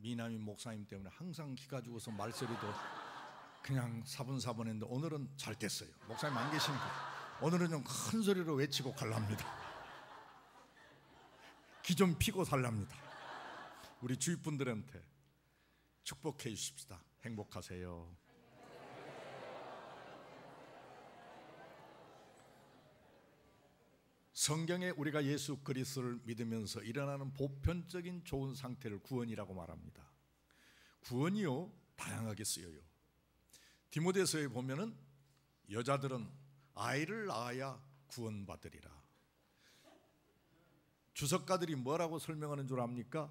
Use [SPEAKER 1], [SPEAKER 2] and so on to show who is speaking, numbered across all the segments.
[SPEAKER 1] 미남이 목사님 때문에 항상 기가 죽어서 말소리도 그냥 사분사분했는데 오늘은 잘 됐어요. 목사님 안 계시니까 오늘은 좀 큰 소리로 외치고 갈랍니다. 기 좀 피고 살랍니다. 우리 주위 분들한테 축복해 주십시다. 행복하세요. 성경에 우리가 예수 그리스도를 믿으면서 일어나는 보편적인 좋은 상태를 구원이라고 말합니다. 구원이요 다양하게 쓰여요. 디모데서에 보면은 여자들은 아이를 낳아야 구원받으리라. 주석가들이 뭐라고 설명하는 줄 압니까?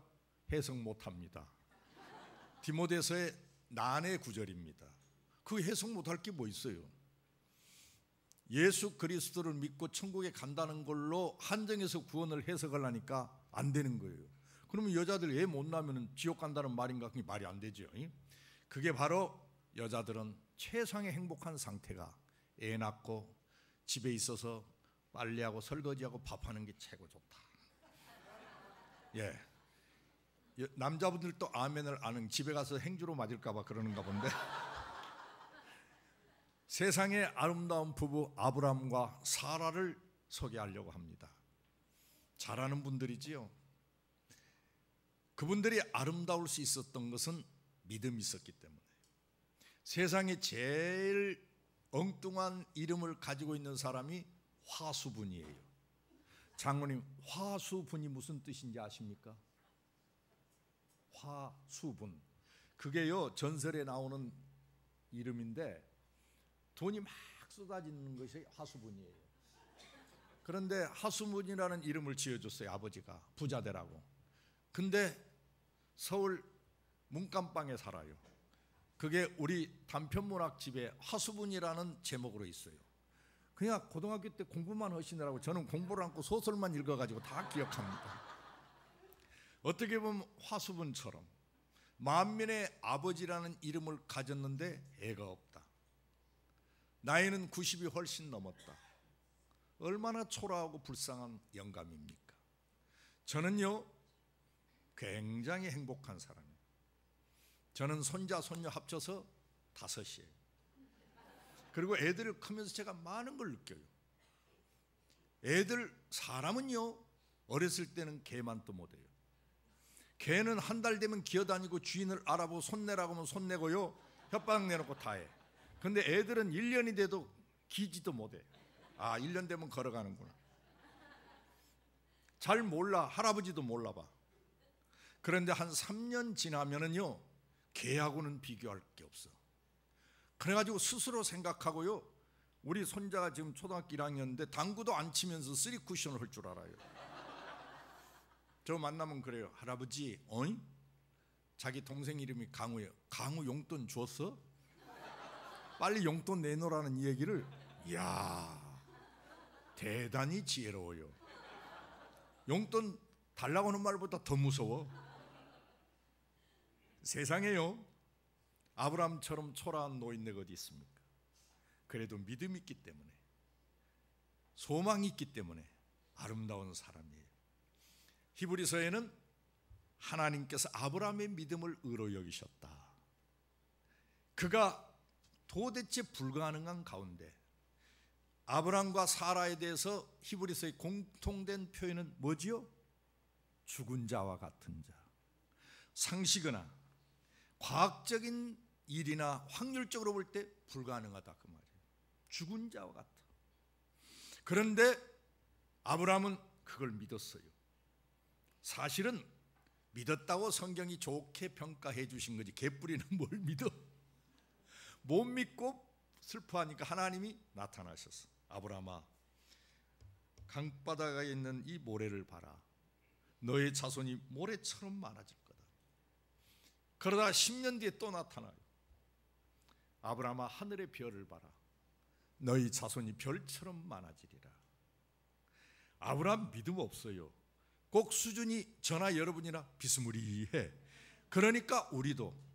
[SPEAKER 1] 해석 못합니다. 디모데서의 난의 구절입니다. 그 해석 못할 게 뭐 있어요? 예수 그리스도를 믿고 천국에 간다는 걸로 한정해서 구원을 해석하려니까 안 되는 거예요. 그러면 여자들 애 못 낳으면 지옥 간다는 말인가? 그게 말이 안 되죠. 그게 바로 여자들은 최상의 행복한 상태가 애 낳고 집에 있어서 빨래하고 설거지하고 밥하는 게 최고 좋다. 예. 남자분들도 아멘을 아는 집에 가서 행주로 맞을까봐 그러는가 본데. 세상의 아름다운 부부 아브람과 사라를 소개하려고 합니다. 잘하는 분들이지요. 그분들이 아름다울 수 있었던 것은 믿음이 있었기 때문에. 세상에 제일 엉뚱한 이름을 가지고 있는 사람이 화수분이에요. 장모님, 화수분이 무슨 뜻인지 아십니까? 화수분. 그게요, 전설에 나오는 이름인데, 돈이 막 쏟아지는 것이 하수분이에요. 그런데 하수분이라는 이름을 지어줬어요, 아버지가. 부자 되라고. 근데 서울 문감방에 살아요. 그게 우리 단편문학 집에 하수분이라는 제목으로 있어요. 그냥 고등학교 때 공부만 하시느라고 저는 공부를 않고 소설만 읽어가지고 다 기억합니다. 어떻게 보면 화수분처럼 만민의 아버지라는 이름을 가졌는데 애가 없다. 나이는 90이 훨씬 넘었다. 얼마나 초라하고 불쌍한 영감입니까? 저는요, 굉장히 행복한 사람이에요. 저는 손자, 손녀 합쳐서 다섯이에요. 그리고 애들을 크면서 제가 많은 걸 느껴요. 애들, 사람은요, 어렸을 때는 개만 또 못해요. 개는 한 달 되면 기어다니고 주인을 알아보고 손내라고 하면 손내고요, 혓바닥 내놓고 다 해. 근데 애들은 1년이 돼도 기지도 못해. 아, 1년 되면 걸어가는구나. 잘 몰라. 할아버지도 몰라 봐. 그런데 한 3년 지나면은요, 개하고는 비교할 게 없어. 그래 가지고 스스로 생각하고요, 우리 손자가 지금 초등학교 1학년인데 당구도 안 치면서 쓰리 쿠션을 할 줄 알아요. 저 만나면 그래요. 할아버지, 어이? 자기 동생 이름이 강우예요. 강우 용돈 줬어? 빨리 용돈 내놓으라는 이 얘기를 이야 대단히 지혜로워요. 용돈 달라고 하는 말보다 더 무서워. 세상에요. 아브라함처럼 초라한 노인네가 어디 있습니까? 그래도 믿음이 있기 때문에 소망이 있기 때문에 아름다운 사람이에요. 히브리서에는 하나님께서 아브라함의 믿음을 의로 여기셨다. 그가 도대체 불가능한 가운데 아브람과 사라에 대해서 히브리서의 공통된 표현은 뭐지요? 죽은 자와 같은 자. 상식이나 과학적인 일이나 확률적으로 볼 때 불가능하다 그 말이에요. 죽은 자와 같아. 그런데 아브라함은 그걸 믿었어요. 사실은 믿었다고 성경이 좋게 평가해 주신 거지 개뿌리는 뭘 믿어? 못 믿고 슬퍼하니까 하나님이 나타나셨어. 아브라함아, 강바다에 있는 이 모래를 봐라. 너의 자손이 모래처럼 많아질 거다. 그러다 10년 뒤에 또 나타나요. 아브라함아, 하늘의 별을 봐라. 너희 자손이 별처럼 많아지리라. 아브라함 믿음 없어요. 꼭 수준이 저나 여러분이나 비스무리해. 그러니까 우리도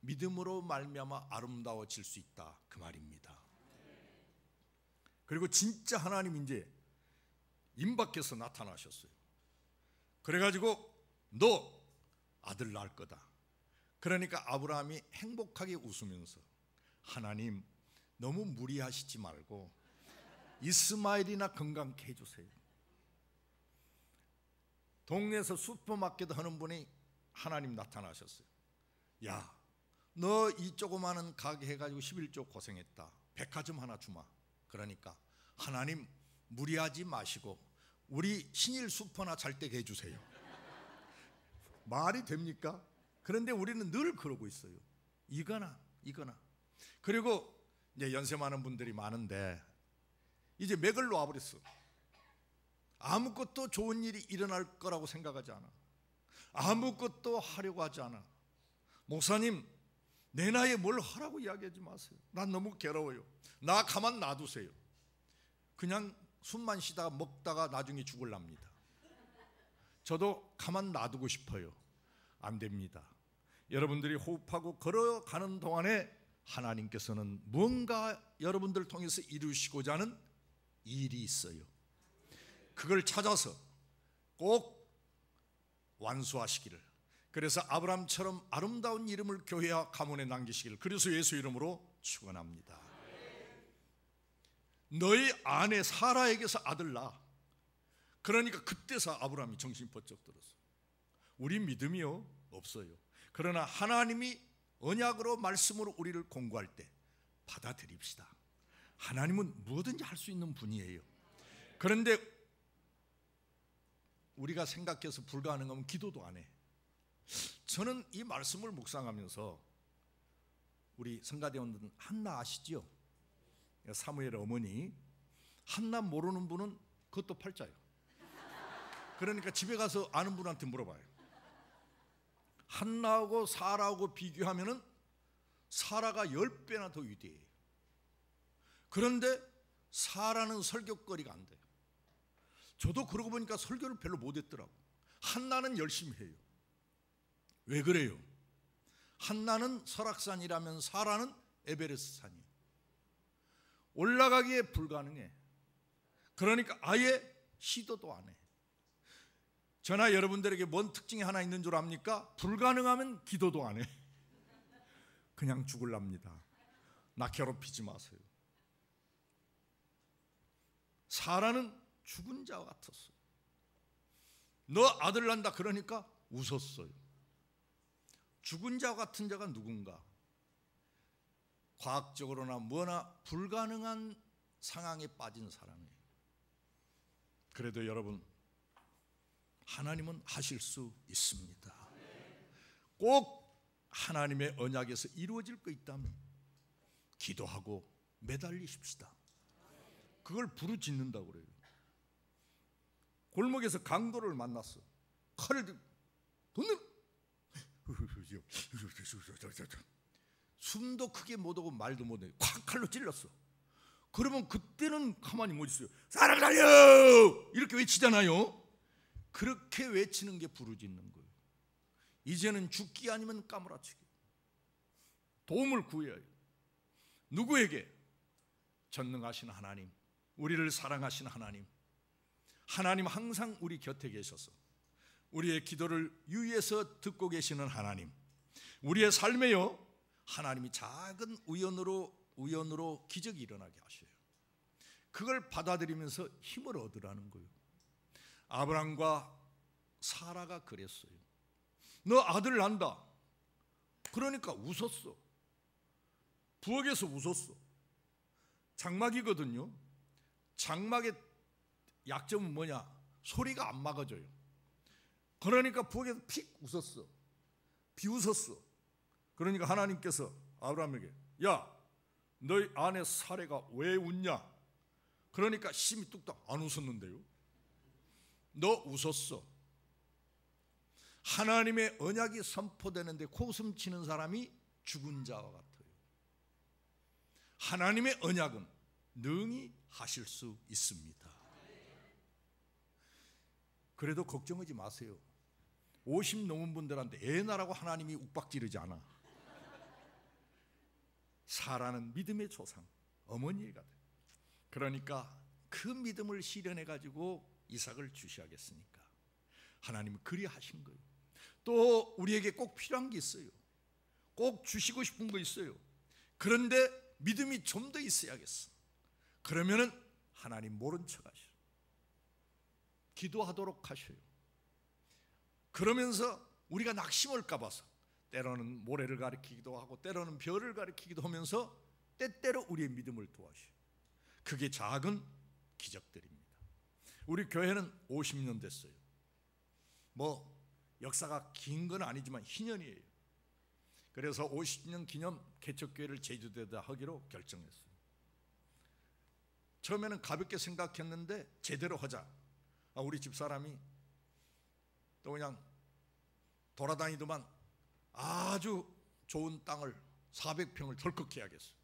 [SPEAKER 1] 믿음으로 말미암아 아름다워질 수 있다 그 말입니다. 그리고 진짜 하나님 이제 임 밖에서 나타나셨어요. 그래가지고 너 아들 낳을 거다. 그러니까 아브라함이 행복하게 웃으면서 하나님 너무 무리하시지 말고 이스마엘이나 건강케 해주세요. 동네에서 슈퍼마켓 하는 분이 하나님 나타나셨어요. 야, 너 이 조그마한 가게 해가지고 11조 고생했다. 백화점 하나 주마. 그러니까 하나님 무리하지 마시고 우리 신일 슈퍼나 잘 때게 해주세요. 말이 됩니까? 그런데 우리는 늘 그러고 있어요. 이거나 이거나. 그리고 이제 연세 많은 분들이 많은데 이제 맥을 놓아버렸어. 아무것도 좋은 일이 일어날 거라고 생각하지 않아. 아무것도 하려고 하지 않아. 목사님, 내 나이에 뭘 하라고 이야기하지 마세요. 난 너무 괴로워요. 나 가만 놔두세요. 그냥 숨만 쉬다가 먹다가 나중에 죽을랍니다. 저도 가만 놔두고 싶어요. 안 됩니다. 여러분들이 호흡하고 걸어가는 동안에 하나님께서는 무언가 여러분들 통해서 이루시고자 하는 일이 있어요. 그걸 찾아서 꼭 완수하시기를. 그래서 아브람처럼 아름다운 이름을 교회와 가문에 남기시기를. 그래서 예수 이름으로 축원합니다. 너희 아내 사라에게서 아들 낳아. 그러니까 그때서 아브라함이 정신 번쩍 들었어. 우리 믿음이요 없어요. 그러나 하나님이 언약으로 말씀으로 우리를 공부할 때 받아들입시다. 하나님은 뭐든지 할 수 있는 분이에요. 그런데 우리가 생각해서 불가능하면 기도도 안 해. 저는 이 말씀을 묵상하면서 우리 성가대원들 한나 아시죠? 사무엘 어머니 한나 모르는 분은 그것도 팔자요. 그러니까 집에 가서 아는 분한테 물어봐요. 한나하고 사라하고 비교하면은 사라가 열 배나 더 위대해요. 그런데 사라는 설교거리가 안 돼요. 저도 그러고 보니까 설교를 별로 못했더라고. 한나는 열심히 해요. 왜 그래요? 한나는 설악산이라면 사라는 에베레스트 산이에요. 올라가기에 불가능해. 그러니까 아예 시도도 안 해. 저나 여러분들에게 뭔 특징이 하나 있는 줄 압니까? 불가능하면 기도도 안 해. 그냥 죽을랍니다. 나 괴롭히지 마세요. 사라는 죽은 자 같았어. 너 아들 난다 그러니까 웃었어요. 죽은 자 같은 자가 누군가? 과학적으로나 뭐나 불가능한 상황에 빠진 사람이에요. 그래도 여러분 하나님은 하실 수 있습니다. 꼭 하나님의 언약에서 이루어질 거 있다면 기도하고 매달리십시다. 그걸 부르짖는다고 그래요. 골목에서 강도를 만났어. 칼을 들고 돈을 숨도 크게 못 오고 말도 못 해. 콱 칼로 찔렀어. 그러면 그때는 가만히 못 있어요. 사람 살려! 이렇게 외치잖아요. 그렇게 외치는 게 부르짖는 거예요. 이제는 죽기 아니면 까무라치기. 도움을 구해야 해요. 누구에게? 전능하신 하나님, 우리를 사랑하신 하나님. 하나님 항상 우리 곁에 계셔서 우리의 기도를 유의해서 듣고 계시는 하나님. 우리의 삶에요. 하나님이 작은 우연으로 우연으로 기적이 일어나게 하셔요. 그걸 받아들이면서 힘을 얻으라는 거예요. 아브람과 사라가 그랬어요. 너 아들 난다. 그러니까 웃었어. 부엌에서 웃었어. 장막이거든요. 장막의 약점은 뭐냐? 소리가 안 막아져요. 그러니까 부엌에서 픽 웃었어. 비웃었어. 그러니까 하나님께서 아브라함에게 야, 너희 아내 사례가 왜 웃냐? 그러니까 심이 뚝딱 안 웃었는데요. 너 웃었어. 하나님의 언약이 선포되는데 코웃음 치는 사람이 죽은 자와 같아요. 하나님의 언약은 능히 하실 수 있습니다. 그래도 걱정하지 마세요. 50 넘은 분들한테 애나라고 하나님이 욱박지르지 않아. 사라는 믿음의 조상, 어머니가 돼. 그러니까 그 믿음을 실현해 가지고 이삭을 주시하겠으니까 하나님은 그리 하신 거예요. 또 우리에게 꼭 필요한 게 있어요. 꼭 주시고 싶은 거 있어요. 그런데 믿음이 좀 더 있어야겠어. 그러면은 하나님 모른 척 하셔. 기도하도록 하셔요. 그러면서 우리가 낙심을까 봐서 때로는 모래를 가리키기도 하고 때로는 별을 가리키기도 하면서 때때로 우리의 믿음을 도와셔. 그게 작은 기적들입니다. 우리 교회는 50년 됐어요. 뭐 역사가 긴 건 아니지만 희년이에요. 그래서 50년 기념 개척교회를 제주도에다 하기로 결정했어요. 처음에는 가볍게 생각했는데 제대로 하자. 아, 우리 집 사람이 또 그냥 돌아다니더만 아주 좋은 땅을 400평을 덜컥 해야겠어.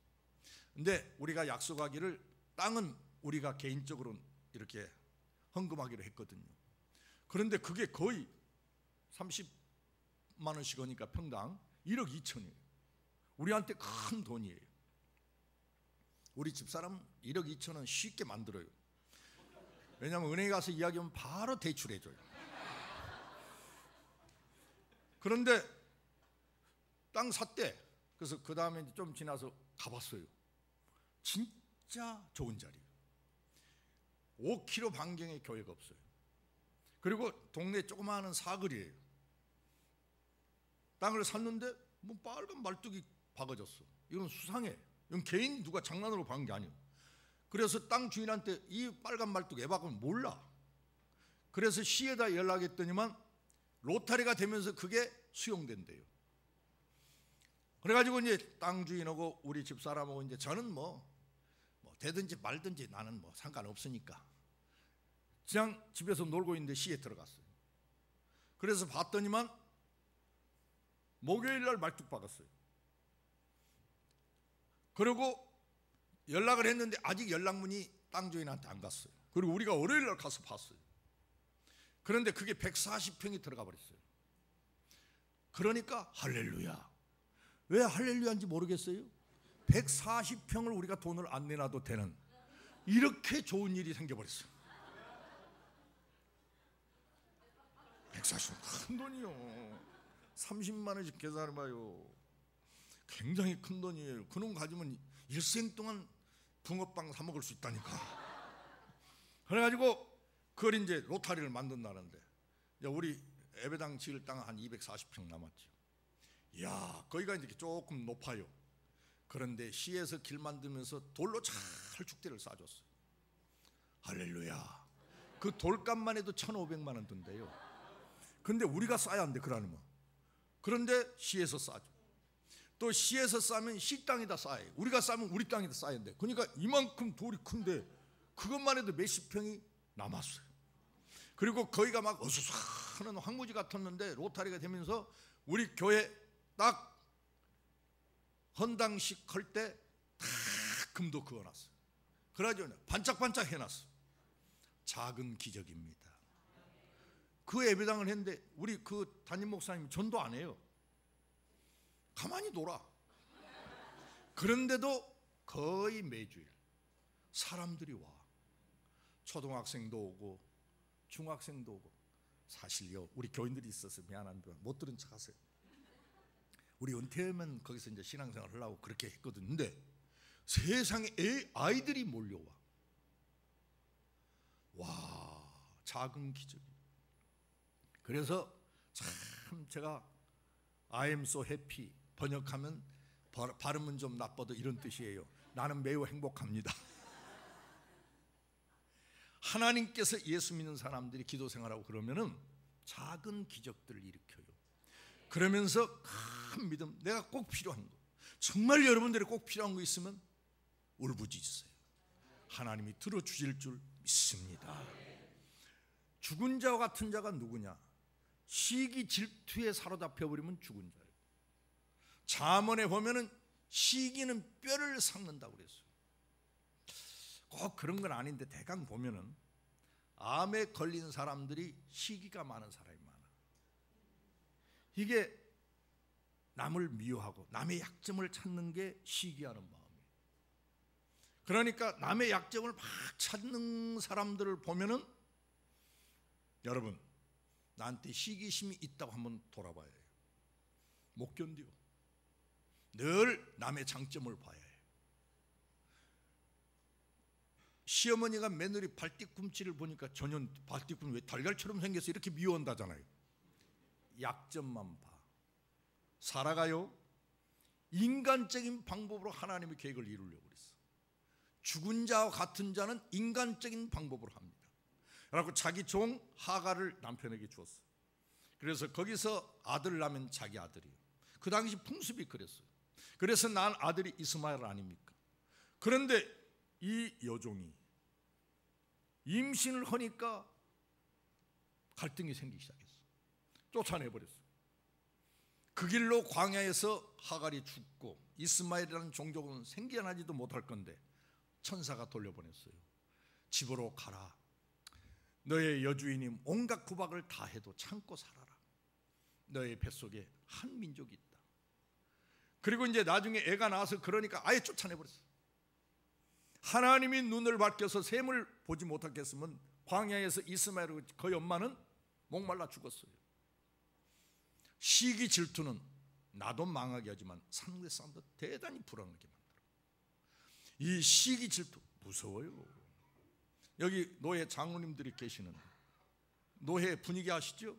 [SPEAKER 1] 근데 우리가 약속하기를 땅은 우리가 개인적으로 이렇게 헌금하기로 했거든요. 그런데 그게 거의 30만 원씩 하니까 평당 1억 2천이에요. 우리한테 큰 돈이에요. 우리 집사람 1억 2천 원 쉽게 만들어요. 왜냐하면 은행에 가서 이야기하면 바로 대출해줘요. 그런데 땅 샀대. 그래서 그 다음에 좀 지나서 가봤어요. 진짜 좋은 자리예요. 5km 반경의 교회가 없어요. 그리고 동네 조그마한 사거리예요. 땅을 샀는데 뭐 빨간 말뚝이 박아졌어. 이건 수상해. 이건 개인 누가 장난으로 박은 게 아니에요. 그래서 땅 주인한테 이 빨간 말뚝 에박은 몰라. 그래서 시에다 연락했더니만 로타리가 되면서 그게 수용된대요. 그래가지고 이제 땅 주인하고 우리 집 사람하고 이제 저는 뭐, 뭐 되든지 말든지 나는 뭐 상관없으니까 그냥 집에서 놀고 있는데 시에 들어갔어요. 그래서 봤더니만 목요일 날 말뚝 박았어요. 그리고 연락을 했는데 아직 연락문이 땅 주인한테 안 갔어요. 그리고 우리가 월요일 날 가서 봤어요. 그런데 그게 140평이 들어가 버렸어요. 그러니까 할렐루야. 왜 할렐루야인지 모르겠어요. 140평을 우리가 돈을 안 내놔도 되는 이렇게 좋은 일이 생겨버렸어요. 140은 큰 돈이요. 30만 원씩 계산해봐요. 굉장히 큰 돈이에요. 그놈 가지면 일생 동안 붕어빵 사 먹을 수 있다니까. 그래가지고 그걸 이제 로타리를 만든다는데 우리 예배당 지을 땅한 240평 남았죠. 이야, 거기가 이제 조금 높아요. 그런데 시에서 길 만들면서 돌로 잘 축대를 쌓아줬어요. 할렐루야. 그 돌값만 해도 1,500만 원 든대요. 근데 우리가 쌓아야 한대, 그러면. 그런데 시에서 싸죠. 또 시에서 싸면 시 땅에다 쌓아요. 우리가 싸면 우리 땅에다 쌓아야 돼. 그러니까 이만큼 돌이 큰데 그것만 해도 몇십 평이 남았어요. 그리고 거기가 막 어수선한 황무지 같았는데 로타리가 되면서 우리 교회 딱 헌당식 할 때 다 금도 그어놨어요. 그래가지고 반짝반짝 해놨어. 작은 기적입니다. 그 예배당을 했는데 우리 그 담임 목사님 전도 안 해요. 가만히 놀아. 그런데도 거의 매주일 사람들이 와. 초등학생도 오고 중학생도 오고 사실요 우리 교인들이 있어서 미안한데 못 들은 척하세요. 우리 은퇴하면 거기서 이제 신앙생활 하려고 그렇게 했거든. 근데 세상에 애, 아이들이 몰려와. 와 작은 기적이. 그래서 참 제가 I am so happy 번역하면 발음은 좀 나빠도 이런 뜻이에요. 나는 매우 행복합니다. 하나님께서 예수 믿는 사람들이 기도 생활하고 그러면은 작은 기적들을 일으켜요. 그러면서 큰 믿음, 내가 꼭 필요한 거, 정말 여러분들이 꼭 필요한 거 있으면 울부짖으세요. 하나님이 들어주실 줄 믿습니다. 죽은 자와 같은 자가 누구냐? 시기 질투에 사로잡혀 버리면 죽은 자예요. 잠언에 보면은 시기는 뼈를 삭는다고 그랬어요. 꼭 그런 건 아닌데 대강 보면은 암에 걸린 사람들이 시기가 많은 사람이 많아. 이게 남을 미워하고 남의 약점을 찾는 게 시기하는 마음이에요. 그러니까 남의 약점을 막 찾는 사람들을 보면은 여러분 나한테 시기심이 있다고 한번 돌아봐야 해요. 못 견뎌. 늘 남의 장점을 봐야 해요. 시어머니가 며느리 발뒤꿈치를 보니까 전혀 발뒤꿈치 왜 달걀처럼 생겨서 이렇게 미워한다잖아요. 약점만 봐. 살아가요. 인간적인 방법으로 하나님의 계획을 이루려고 그랬어. 죽은 자와 같은 자는 인간적인 방법으로 합니다. 그래고 자기 종 하가를 남편에게 주었어. 그래서 거기서 아들 낳으면 자기 아들이요. 그 당시 풍습이 그랬어요. 그래서 난 아들이 이스마엘 아닙니까? 그런데 이 여종이 임신을 하니까 갈등이 생기기 시작했어. 쫓아내버렸어. 그 길로 광야에서 하갈이 죽고 이스마엘이라는 종족은 생겨나지도 못할 건데 천사가 돌려보냈어요. 집으로 가라. 너의 여주인이 온갖 구박을 다 해도 참고 살아라. 너의 뱃속에 한 민족이 있다. 그리고 이제 나중에 애가 나와서 그러니까 아예 쫓아내버렸어. 하나님이 눈을 밝혀서 샘을 보지 못하겠으면 광야에서 이스마엘 그 엄마는 목말라 죽었어요. 시기 질투는 나도 망하게 하지만 상대 사람도 대단히 불안하게 만들어. 이 시기 질투 무서워요. 여기 노예 장로님들이 계시는데 노예 분위기 아시죠?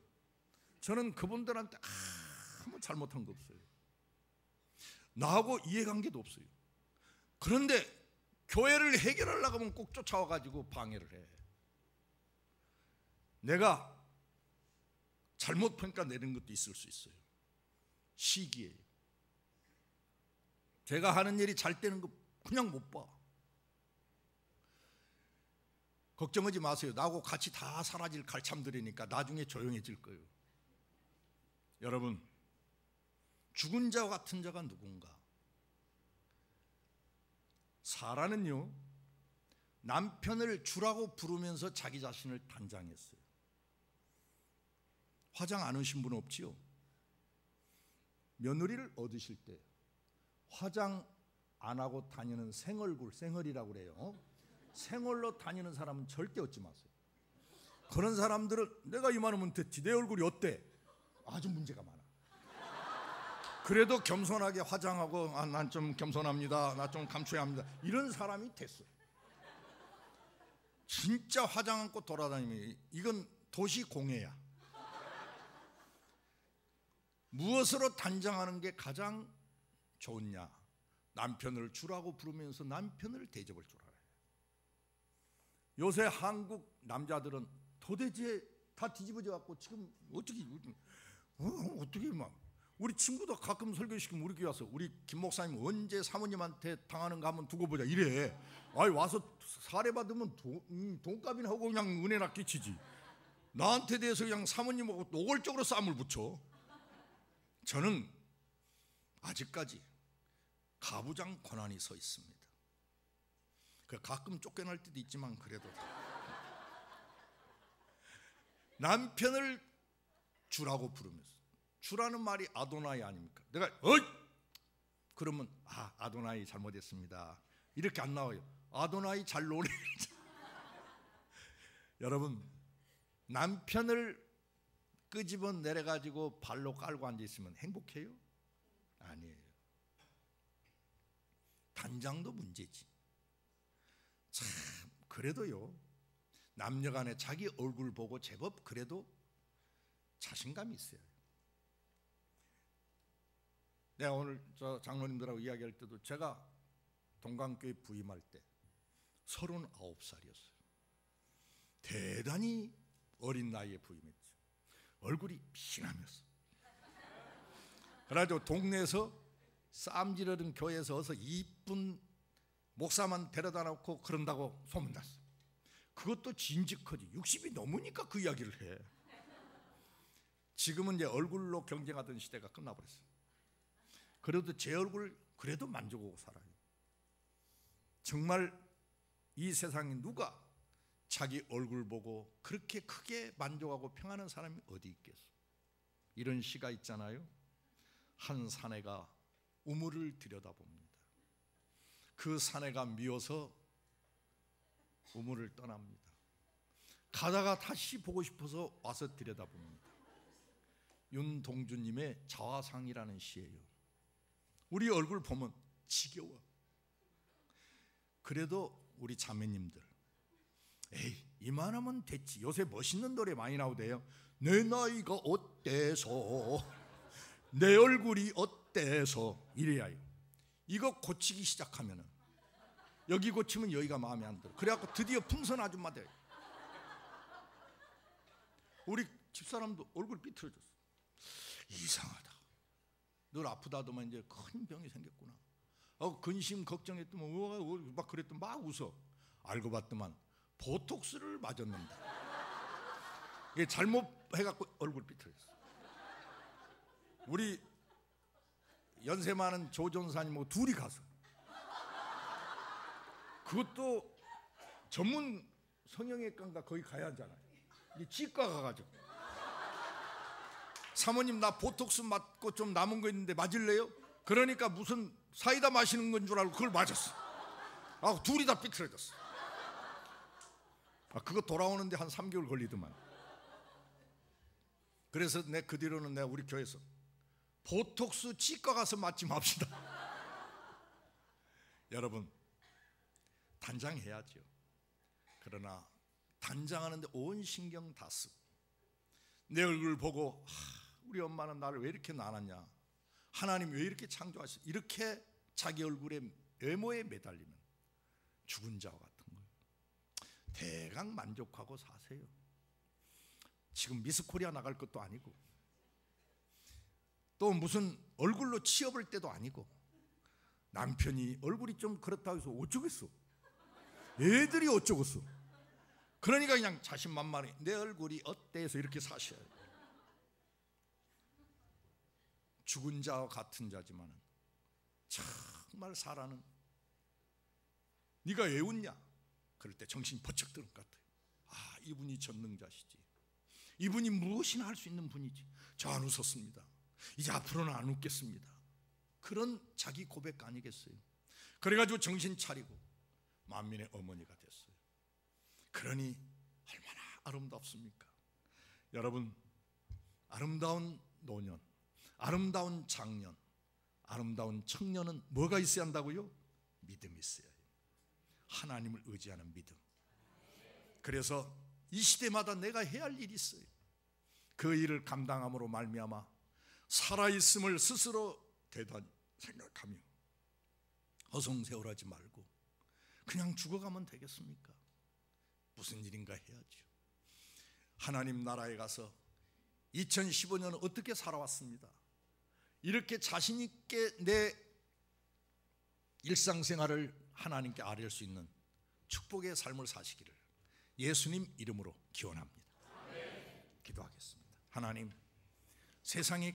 [SPEAKER 1] 저는 그분들한테 아무 잘못한 거 없어요. 나하고 이해관계도 없어요. 그런데 교회를 해결하려고 하면 꼭 쫓아와 가지고 방해를 해. 내가 잘못 평가 내는 것도 있을 수 있어요. 시기에 제가 하는 일이 잘 되는 거 그냥 못 봐. 걱정하지 마세요. 나하고 같이 다 사라질 갈참들이니까 나중에 조용해질 거예요. 여러분, 죽은 자와 같은 자가 누군가? 사라는요, 남편을 주라고 부르면서 자기 자신을 단장했어요. 화장 안 하신 분 없지요? 며느리를 얻으실 때 화장 안 하고 다니는 생얼굴, 생얼이라고 그래요. 생얼로 다니는 사람은 절대 얻지 마세요. 그런 사람들은 내가 이만하면 됐지. 내 얼굴이 어때? 아주 문제가 많아. 그래도 겸손하게 화장하고 아, 난 좀 겸손합니다. 나 좀 감춰야 합니다. 이런 사람이 됐어. 진짜 화장 않고 돌아다니면 이건 도시 공해야. 무엇으로 단장하는 게 가장 좋냐? 남편을 주라고 부르면서 남편을 대접을 줄 알아요. 요새 한국 남자들은 도대체 다 뒤집어져 갖고 지금 어떻게 어, 어떻게 막 우리 친구도 가끔 설교시키면 우리 교회 와서 우리 김 목사님 언제 사모님한테 당하는가 한번 두고 보자 이래. 아이 와서 사례 받으면 돈, 음, 돈값이나 하고 그냥 은혜나 끼치지. 나한테 대해서 그냥 사모님하고 노골적으로 싸움을 붙여. 저는 아직까지 가부장 권한이 서 있습니다. 그 가끔 쫓겨날 때도 있지만 그래도 남편을 주라고 부르면서 주라는 말이 아도나이 아닙니까? 내가 어이 그러면 아 아도나이 잘못했습니다. 이렇게 안 나와요. 아도나이 잘 노래. 여러분 남편을 끄집어 내려 가지고 발로 깔고 앉아 있으면 행복해요? 아니에요. 단장도 문제지. 참 그래도요 남녀간에 자기 얼굴 보고 제법 그래도 자신감이 있어요. 내가 오늘 저 장로님들하고 이야기할 때도 제가 동강교회 부임할 때 39살이었어요. 대단히 어린 나이에 부임했죠. 얼굴이 피나면서. 그래가지고 동네에서 쌈지르던 교회에서 어서 이쁜 목사만 데려다 놓고 그런다고 소문났어. 그것도 진즉하지. 60이 넘으니까 그 이야기를 해. 지금은 이제 얼굴로 경쟁하던 시대가 끝나버렸어. 그래도 제 얼굴 그래도 만족하고 살아요. 정말 이 세상에 누가 자기 얼굴 보고 그렇게 크게 만족하고 평하는 사람이 어디 있겠어? 이런 시가 있잖아요. 한 사내가 우물을 들여다봅니다. 그 사내가 미워서 우물을 떠납니다. 가다가 다시 보고 싶어서 와서 들여다봅니다. 윤동주님의 자화상이라는 시예요. 우리 얼굴 보면 지겨워. 그래도 우리 자매님들, 에이 이만하면 됐지. 요새 멋있는 노래 많이 나오대요. 내 나이가 어때서, 내 얼굴이 어때서 이래야 해요. 이거 고치기 시작하면은 여기 고치면 여기가 마음에 안 들어. 그래갖고 드디어 풍선 아줌마 돼. 우리 집사람도 얼굴 삐뚤어졌어. 이상하다. 늘 아프다더만 이제 큰 병이 생겼구나. 어, 근심 걱정했더만 우와, 막 그랬더니 막 웃어. 알고 봤더만 보톡스를 맞았는데. 이게 잘못 해갖고 얼굴 삐뚤어졌어. 우리 연세 많은 조전사님하고 둘이 가서 그것도 전문 성형외과인가 거기 가야 하잖아요. 이 치과 가가지고 사모님 나 보톡스 맞고 좀 남은 거 있는데 맞을래요? 그러니까 무슨 사이다 마시는 건 줄 알고 그걸 맞았어. 아 둘이 다 삐뚤어졌어. 아 그거 돌아오는데 한 3개월 걸리더만. 그래서 내 그 뒤로는 내가 우리 교회에서 보톡스 치과 가서 맞지 맙시다. 여러분 단장 해야죠. 그러나 단장하는데 온 신경 다 쓰고 내 얼굴 보고 하, 우리 엄마는 나를 왜 이렇게 낳았냐? 하나님 왜 이렇게 창조하셨어 이렇게 자기 얼굴에 외모에 매달리면 죽은 자와 같은 거예요. 대강 만족하고 사세요. 지금 미스코리아 나갈 것도 아니고 또 무슨 얼굴로 취업할 때도 아니고 남편이 얼굴이 좀 그렇다고 해서 어쩌겠어 애들이 어쩌겠어 그러니까 그냥 자신만만히 내 얼굴이 어때 해서 이렇게 사셔야 돼요 죽은 자와 같은 자지만 정말 살아는 네가 왜 웃냐? 그럴 때 정신이 번쩍 드는 것 같아요. 아 이분이 전능자시지. 이분이 무엇이나 할 수 있는 분이지. 저 안 웃었습니다. 이제 앞으로는 안 웃겠습니다. 그런 자기 고백 아니겠어요? 그래가지고 정신 차리고 만민의 어머니가 됐어요. 그러니 얼마나 아름답습니까? 여러분 아름다운 노년 아름다운 장년, 아름다운 청년은 뭐가 있어야 한다고요? 믿음이 있어야 해요. 하나님을 의지하는 믿음. 그래서 이 시대마다 내가 해야 할 일이 있어요. 그 일을 감당함으로 말미암아 살아 있음을 스스로 대단히 생각하며 허송세월하지 말고 그냥 죽어가면 되겠습니까? 무슨 일인가 해야죠. 하나님 나라에 가서 2015년 어떻게 살아왔습니다. 이렇게 자신 있게 내 일상생활을 하나님께 아뢰 수 있는 축복의 삶을 사시기를 예수님 이름으로 기원합니다. 기도하겠습니다. 하나님 세상에